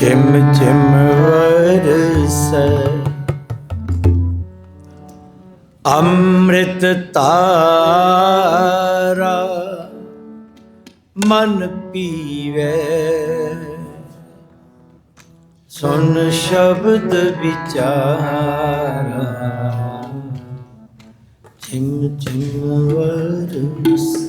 ਚਿਮ ਚਿਮ ਵਰਸੈ। ਅੰਮ੍ਰਿਤ ਤਾਰਾ ਮਨ ਪੀਵੇ। ਸੁਨ ਸ਼ਬਦ ਵਿਚਾਰਾ ਚਿਮ ਚਿਮ ਵਰਸੈ।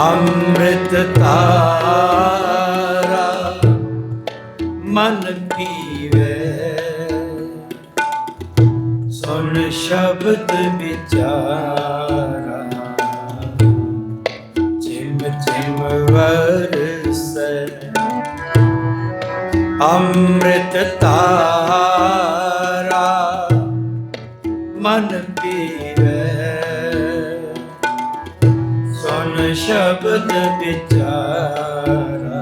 ਅੰਮ੍ਰਿਤ ਤਾਰਾ ਮਨ ਪੀਵੇ ਸੁਣ ਸ਼ਬਦ ਵਿਚਾਰਾ ਚਿਮ ਚਿਮ ਵਰਸੈ। ਅੰਮ੍ਰਿਤ ਤਾਰਾ ਮਨ ਸ਼ਬਦ ਵਿਚਾਰਾ।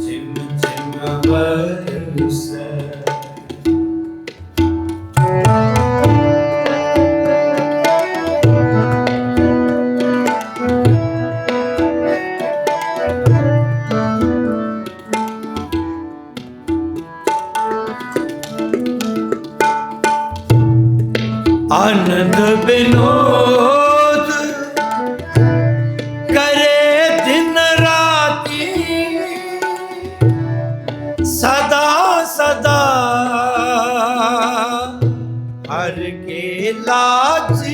ਚਿਮ ਚਿਮ ਵਰਸੈ। ਆਨੰਦ ਬਿਨੋਦ ਹਰ ਕੇ ਲਾਜੀਓ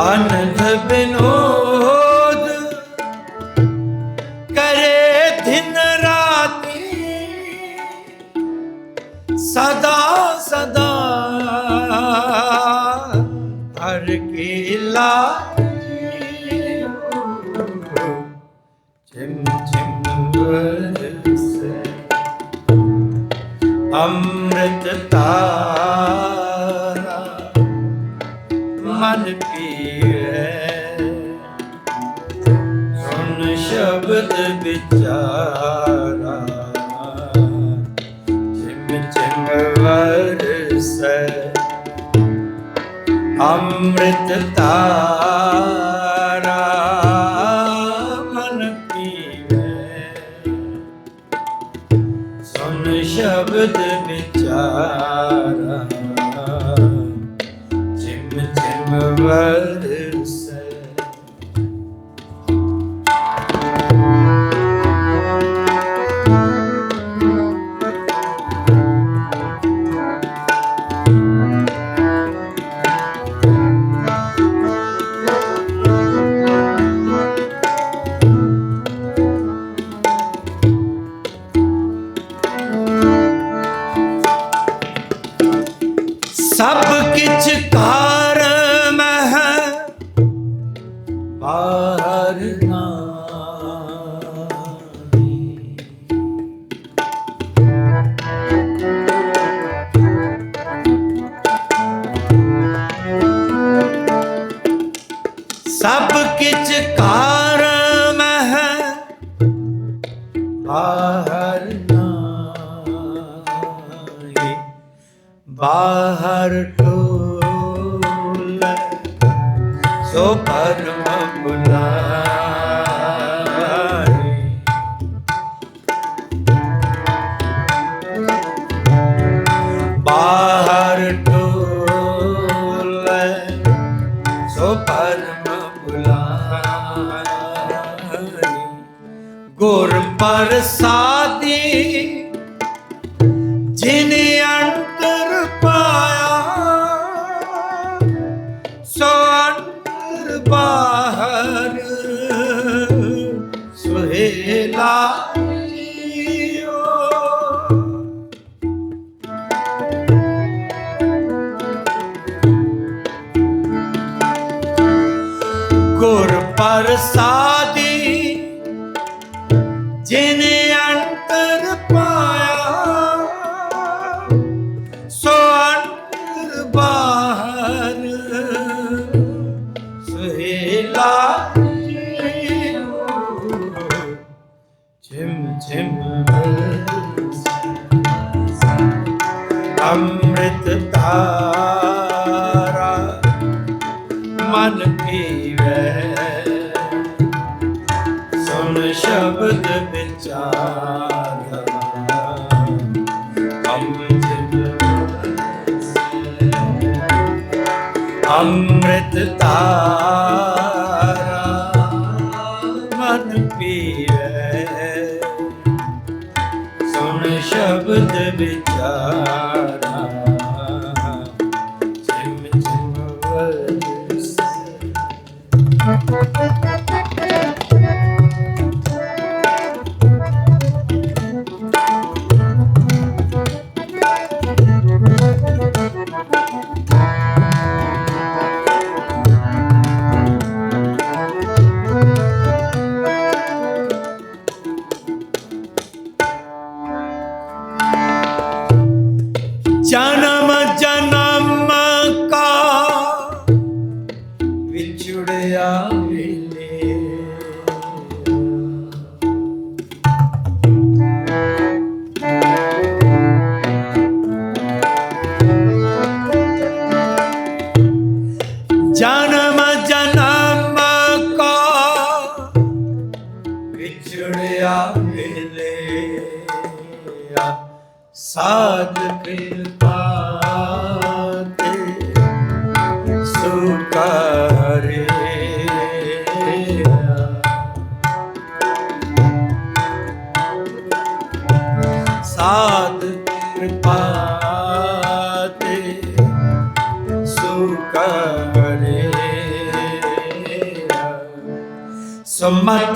ਆਨੰਦ ਬਿਨੋਦ ਕਰੇ ਦਿਨ ਰਾਤੀ ਸਦਾ ਕੀਲਾ ਚਿਮ ਚਿਮ ਵਰਸੈ ਅੰਮ੍ਰਿਤ ਤਾਰਾ। ਮਨ ਪੀਵੇ ਸੁਣ ਸ਼ਬਦ ਵਿਚਾਰਾ। ਚਿਮ ਚਿਮ ਵਰਸੈ ਅੰਮ੍ਰਿਤ ਤਾਰਾ ਮਨ ਪੀਵੇ। ਸੁਨ ਸ਼ਬਦ ਵਿਚਾਰਾ। ਚਿਮ ਚਿਮ ਵਰਸੈ ਪਰਮ ਬੁਲਾਏ ਬਾਹਰ ਟੋਲੇ ਸੋ ਪਰਮ ਬੁਲਾਏ ਗੁਰ ਪ੍ਰਸਾਦੀ ਜਿਨ ਅੰਤਰ ਸਾਜੀ ਜਿਨੇ ਅੰਤਰ ਪਾਇਆ ਸੋ ਅੰਤਰ ਬਾਹਰ ਸਹੇਲਾ ਜਿਮ ਜਿਮ ਅੰਮ੍ਰਿਤ ਤਾਰਾ ਮਨ ਸ਼ਬਦ ਵਿਚਾਰਾ ਅੰਮ੍ਰਿਤ ਧਾਰਾ ਮਨ ਪੀਵੇ। ਸੁਣ ਸ਼ਬਦ ਵਿਚਾਰਾ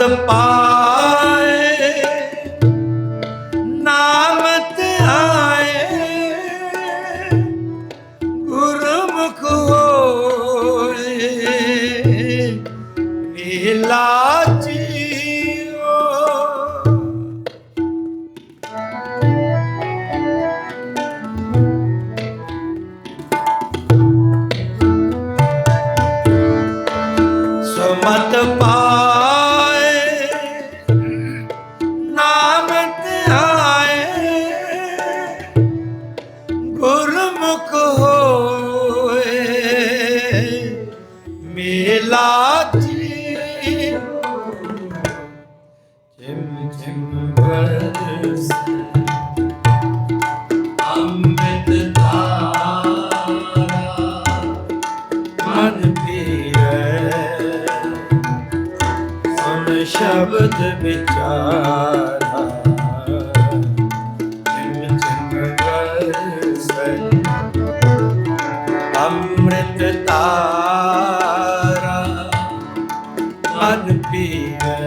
ਸਮਤ ਪਾਏ ਮਨ ਪੀਵੇ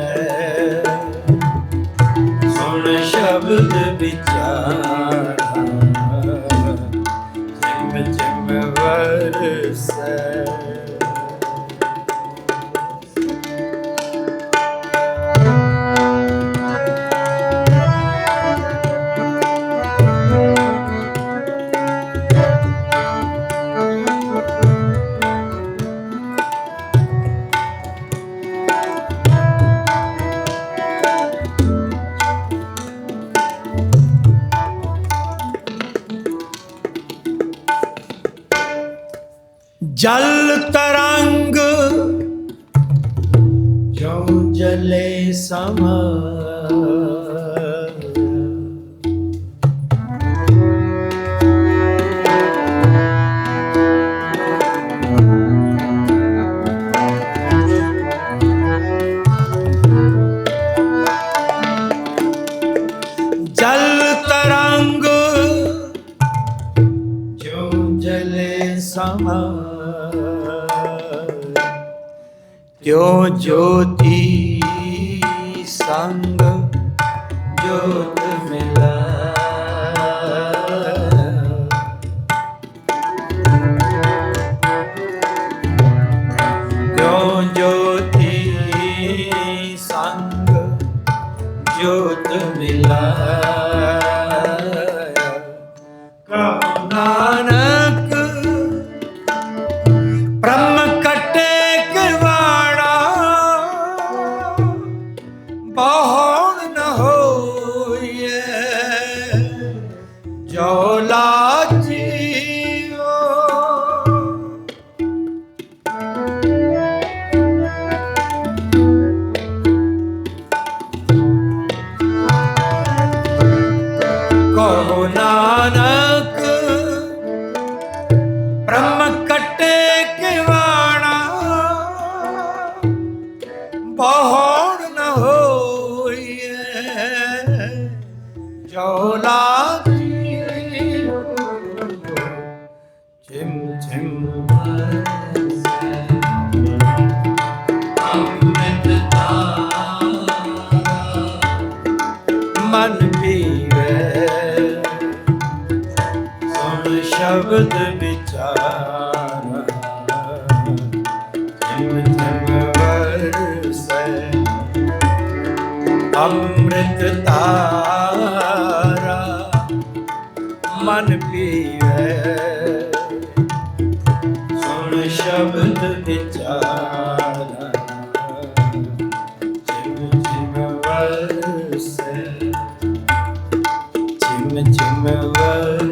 ਜਲ ਤਰੰਗ ਜੋ ਜਲੇ ਸਮ। ਜਲ ਤਰੰਗ ਜੋ ਜਲੇ ਸਮਾ। ਤਿਉ ਜੋਤੀ ਸੰਗ ਜੋਤ ਮਿਲਾ? ਤਿਉ ਜੋਤੀ ਸੰਗ ਜੋਤ ਮਿਲਾ? ਕਹੋ ਨਾਨਕ ਚੋਲਾ ਜੀਓ ਚਿਮ ਮਨ ਪੀਵੇ। ਸੁਣ ਸ਼ਬਦ ਵਿਚਾਰ। ਜਿਮ ਜਿਮ ਵਰਸੈ। ਅੰਮ੍ਰਿਤ ਤਾਰਾ ਜਿਮ